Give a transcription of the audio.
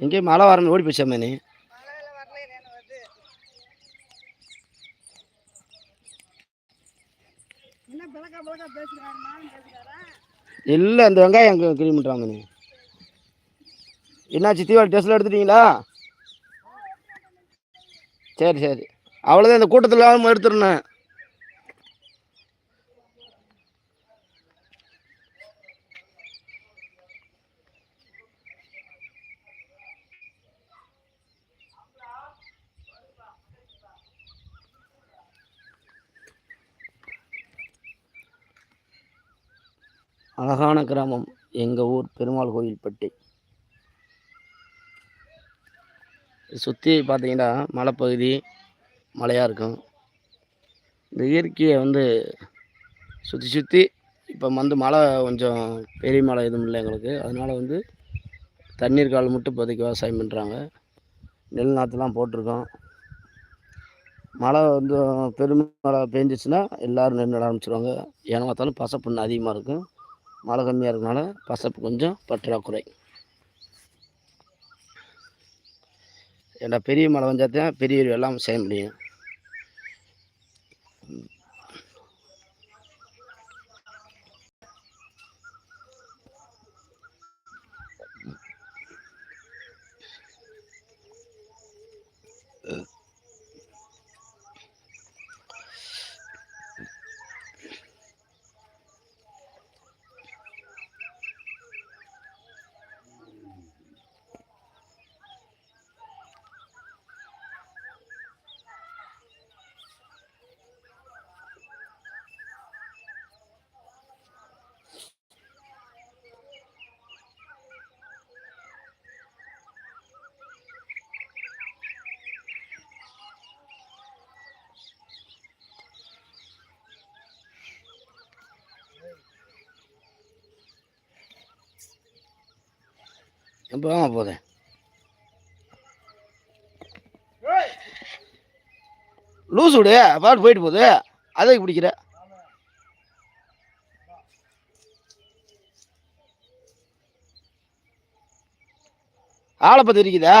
எங்கேயும் மழை வரணும் ஓடி போச்சாமே நீ இல்லை அந்த வெங்காயம் அங்கே கிளீன் பண்ணுறாங்க நீ என்னாச்சு தீவாளி ட்ரெஸ்ஸில் எடுத்துட்டீங்களா? சரி சரி. அவ்வளோதான் இந்த கூட்டத்தில் எடுத்துருந்தேன் அழகான கிராமம் எங்கள் ஊர் பெருமாள் கோயில்பட்டி சுற்றி பார்த்தீங்கன்னா மலைப்பகுதி மலையாக இருக்கும். இந்த இயற்கையை வந்து சுற்றி சுற்றி இப்போ வந்து மழை கொஞ்சம் பெரிய மழை எதுவும் இல்லை எங்களுக்கு. அதனால் வந்து தண்ணீர் கால் மட்டும் இப்போதைக்கு விவசாயம் பண்ணுறாங்க நெல் நாற்றுலாம் போட்டிருக்கோம். மழை வந்து பெருமழை பெஞ்சிச்சுன்னா எல்லோரும் நெல் நட ஆரம்பிச்சிருவாங்க. ஏன்னா பார்த்தாலும் பசப்புண்ணு அதிகமாக இருக்கும். மழை கம்மியாக இருக்கனால பசப்பு கொஞ்சம் பற்றாக்குறை ஏன்னா பெரிய மழை வந்தால் தான் பெரிய எல்லாம் செய்ய முடியும். எப்போ வாங்க போகுது லூஸ் விடு பாட்டு போயிட்டு போகுது. அதை பிடிக்கிற. ஆளை பற்றி இருக்குதா